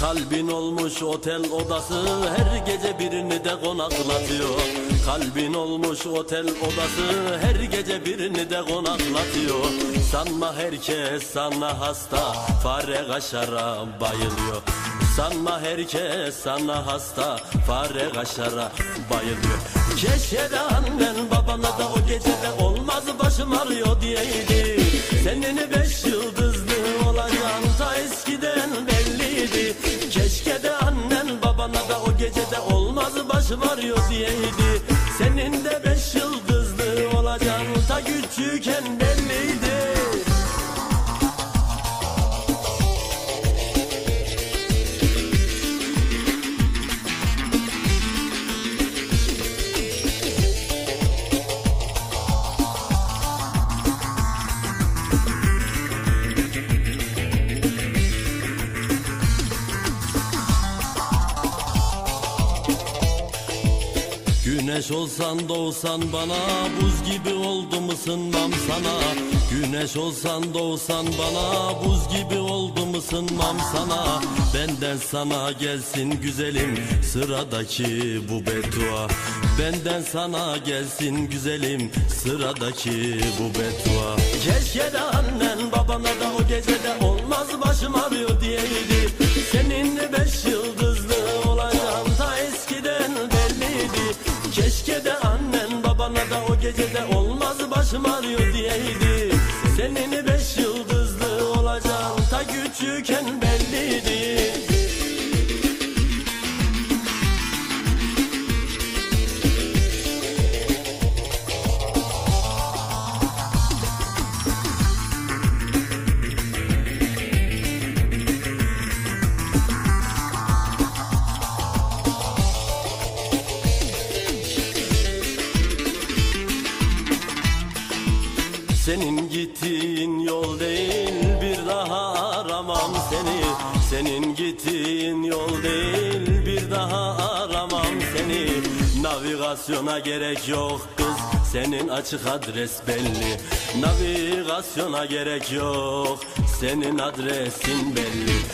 Kalbin olmuş otel odası her gece birini de konaklatıyor. Kalbin olmuş otel odası her gece birini de konaklatıyor. Sanma herkes sana hasta fare kaşara bayılıyor. Sanma herkes sana hasta fare kaşara bayılıyor. Keşke de annen babana da o gecede olmaz başım ağrıyor diyeydi. Senin beş yıldızlı başım ağrıyor diyeydi. Senin de beş yıldızlı olacağın ta küçükken belliydi Güneş olsan doğsan bana Buz gibi oldum ısınmam sana? Güneş olsan doğsan bana Buz gibi oldum ısınmam sana? Benden sana gelsin güzelim Sıradaki bu beddua Benden sana gelsin güzelim Sıradaki bu beddua Keşke de annen babana da o gecede Olmaz başım ağrıyor diyeydi. Senin Keşke de annen babana da o gecede olmaz başım ağrıyor diyeydi. Senin beş yıldızlı olacağım ta küçükken belliydi Senin gittiğin yol değil bir daha aramam seni. Senin gittiğin yol değil bir daha aramam seni. Navigasyona gerek yok kız senin açık adres belli. Navigasyona gerek yok senin adresin belli